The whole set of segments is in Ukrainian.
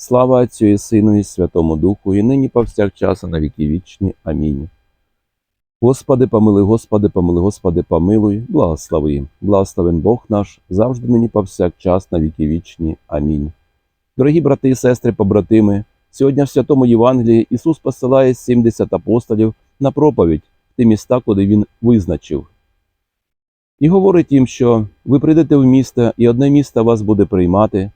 Слава Отцю і Сину і Святому Духу, і нині повсякчас, і на віки вічні. Амінь. Господи, помилуй, Господи, помилуй, Господи, помилуй, благослови. Благословен Бог наш, завжди нині повсякчас, на віки вічні. Амінь. Дорогі брати і сестри, побратими, сьогодні в Святому Євангелії Ісус посилає 70 апостолів на проповідь в ті міста, куди Він визначив. І говорить їм, що ви прийдете в місто, і одне місто вас буде приймати,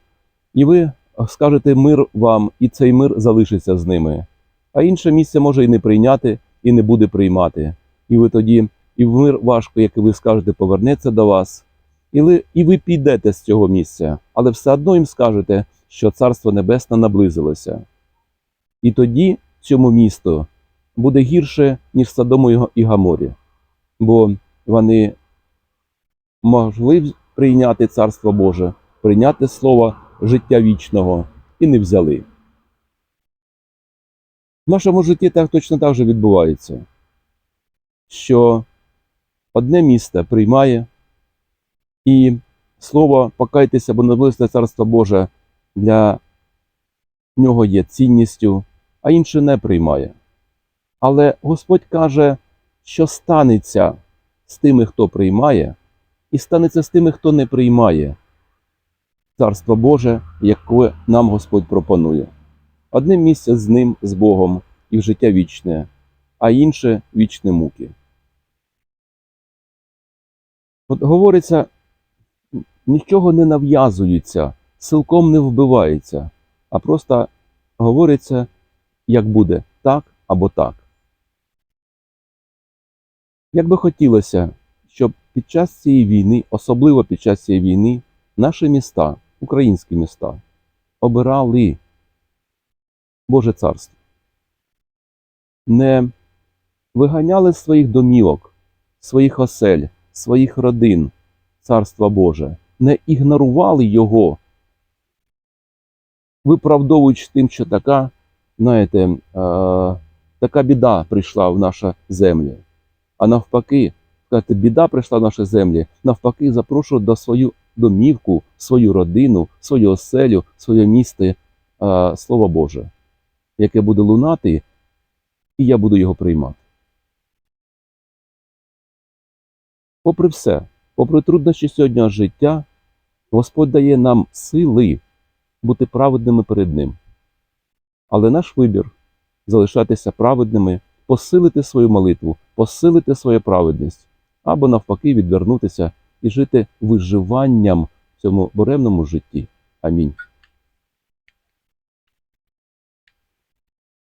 і ви скажете мир вам, і цей мир залишиться з ними. А інше місце може і не прийняти, і не буде приймати. І ви тоді, і мир важко, який ви скажете, повернеться до вас, і ви, і ви підете з цього місця, але все одно їм скажете, що Царство Небесне наблизилося. І тоді цьому місту буде гірше, ніж Содому і Гаморі, бо вони могли прийняти Царство Боже, прийняти Слово життя вічного і не взяли. В нашому житті так точно так же відбувається, що одне місто приймає, і слово покайтеся, бо наблизне Царство Боже для нього є цінністю, а інше не приймає. Але Господь каже, що станеться з тими, хто приймає, і станеться з тими, хто не приймає. Царство Боже, яке нам Господь пропонує. Одне місце з ним, з Богом, і в життя вічне, а інше вічне муки. От говориться, нічого не нав'язується, силком не вбивається, а просто говориться, як буде так або так. Як би хотілося, щоб під час цієї війни, особливо під час цієї війни, наші міста, українські міста, обирали Боже царство, не виганяли з своїх домівок, своїх осель, своїх родин Царства Боже, не ігнорували його, виправдовуючи тим, що така, знаєте, е, така біда прийшла в нашу землю. А навпаки, біда прийшла в наші землі, навпаки, запрошую до свою домівку, свою родину, свою оселю, своє місто, е, Слово Боже, яке буде лунати, і я буду його приймати. Попри все, попри труднощі сьогоднішнього життя, Господь дає нам сили бути праведними перед Ним. Але наш вибір залишатися праведними, посилити свою молитву, посилити свою праведність, або навпаки відвернутися і жити виживанням в цьому буремному житті. Амінь.